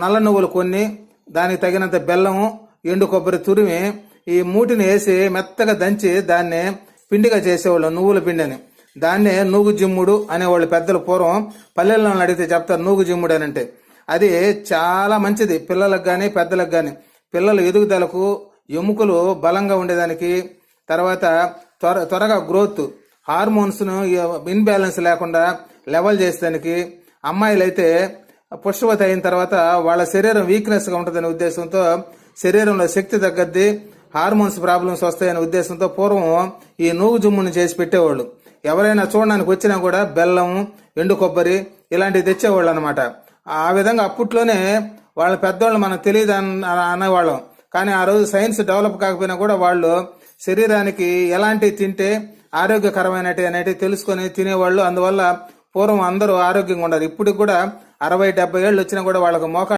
నల్ల నువ్వులు కొన్ని దానికి తగినంత బెల్లము ఎండు కొబ్బరి తురిమి ఈ మూటిని వేసి మెత్తగా దంచి దాన్ని పిండిగా చేసేవాళ్ళు నువ్వుల పిండిని. దాన్నే నూగు జిమ్ముడు అనేవాళ్ళు పెద్దలు పూర్వం పల్లెల్లో అడిగితే చెప్తారు నూగు జిమ్ముడు అని అంటే. అది చాలా మంచిది పిల్లలకు కానీ పెద్దలకు కానీ పిల్లల ఎదుగుదలకు ఎముకలు బలంగా ఉండేదానికి తర్వాత త్వర త్వరగా గ్రోత్ హార్మోన్స్ను ఇన్బ్యాలెన్స్ లేకుండా లెవెల్ చేసేదానికి. అమ్మాయిలు అయితే పుష్పవతి అయిన తర్వాత వాళ్ళ శరీరం వీక్నెస్గా ఉంటుందనే ఉద్దేశంతో శరీరంలో శక్తి తగ్గద్ది హార్మోన్స్ ప్రాబ్లమ్స్ వస్తాయనే ఉద్దేశంతో పూర్వం ఈ నువ్వు జుమ్మును చేసి పెట్టేవాళ్ళు. ఎవరైనా చూడడానికి వచ్చినా కూడా బెల్లం ఎండు కొబ్బరి ఇలాంటివి తెచ్చేవాళ్ళు అనమాట ఆ విధంగా అప్పట్లోనే వాళ్ళ పెద్దవాళ్ళు మనకు తెలియదు అనేవాళ్ళం. కానీ ఆ రోజు సైన్స్ డెవలప్ కాకపోయినా కూడా వాళ్ళు శరీరానికి ఎలాంటివి తింటే ఆరోగ్యకరమైనటి అనేటివి తెలుసుకొని తినేవాళ్ళు. అందువల్ల పూర్వం అందరూ ఆరోగ్యంగా ఉండరు ఇప్పటికి కూడా అరవై డెబ్బై ఏళ్ళు వచ్చినా కూడా వాళ్ళకు మోకా